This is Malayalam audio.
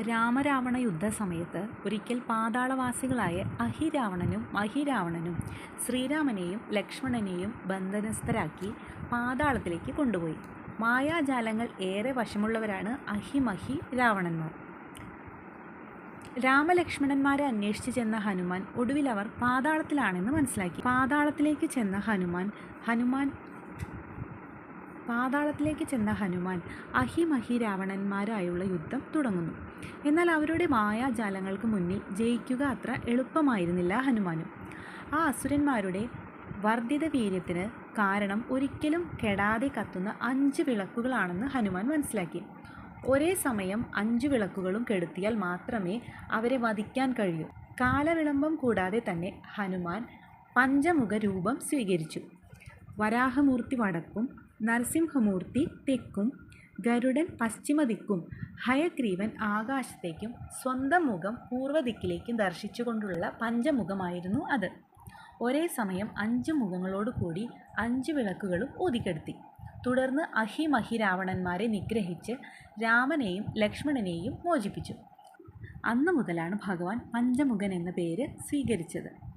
രാമരാവണ യുദ്ധസമയത്ത് ഒരിക്കൽ പാതാളവാസികളായ അഹിരാവണനും മഹിരാവണനും ശ്രീരാമനെയും ലക്ഷ്മണനെയും ബന്ധനസ്ഥരാക്കി പാതാളത്തിലേക്ക് കൊണ്ടുപോയി. മായാജാലങ്ങൾ ഏറെ വശമുള്ളവരാണ് അഹിമഹി രാവണന്മാർ. രാമലക്ഷ്മണന്മാരെ അന്വേഷിച്ച് ചെന്ന ഹനുമാൻ ഒടുവിൽ അവർ പാതാളത്തിലാണെന്ന് മനസ്സിലാക്കി. പാതാളത്തിലേക്ക് ചെന്ന ഹനുമാൻ ഹനുമാൻ പാതാളത്തിലേക്ക് ചെന്ന ഹനുമാൻ അഹിമഹി രാവണന്മാരായുള്ള യുദ്ധം തുടങ്ങുന്നു. എന്നാൽ അവരുടെ മായാജാലങ്ങൾക്ക് മുന്നിൽ ജയിക്കുക അത്ര എളുപ്പമായിരുന്നില്ല ഹനുമാനും. ആ അസുരന്മാരുടെ വർദ്ധിത വീര്യത്തിന് കാരണം ഒരിക്കലും കെടാതെ കത്തുന്ന അഞ്ച് വിളക്കുകളാണെന്ന് ഹനുമാൻ മനസ്സിലാക്കി. ഒരേ സമയം അഞ്ച് വിളക്കുകളും കെടുത്തിയാൽ മാത്രമേ അവരെ വധിക്കാൻ കഴിയൂ. കാലവിളംബം കൂടാതെ തന്നെ ഹനുമാൻ പഞ്ചമുഖ രൂപം സ്വീകരിച്ചു. വരാഹമൂർത്തി വടക്കും, നരസിംഹമൂർത്തി തെക്കും, ഗരുഡൻ പശ്ചിമദിക്കും, ഹയഗ്രീവൻ ആകാശത്തേക്കും സ്വന്തം മുഖം പൂർവദിക്കിലേക്കും ദർശിച്ചുകൊണ്ടുള്ള പഞ്ചമുഖമായിരുന്നു അത്. ഒരേ സമയം മുഖങ്ങളോട് കൂടി അഞ്ച് വിളക്കുകളും ഊതിക്കെടുത്തി. തുടർന്ന് അഹിമഹി രാവണന്മാരെ നിഗ്രഹിച്ച് രാമനെയും ലക്ഷ്മണനെയും മോചിപ്പിച്ചു. അന്നുമുതലാണ് ഭഗവാൻ പഞ്ചമുഖൻ എന്ന പേര് സ്വീകരിച്ചത്.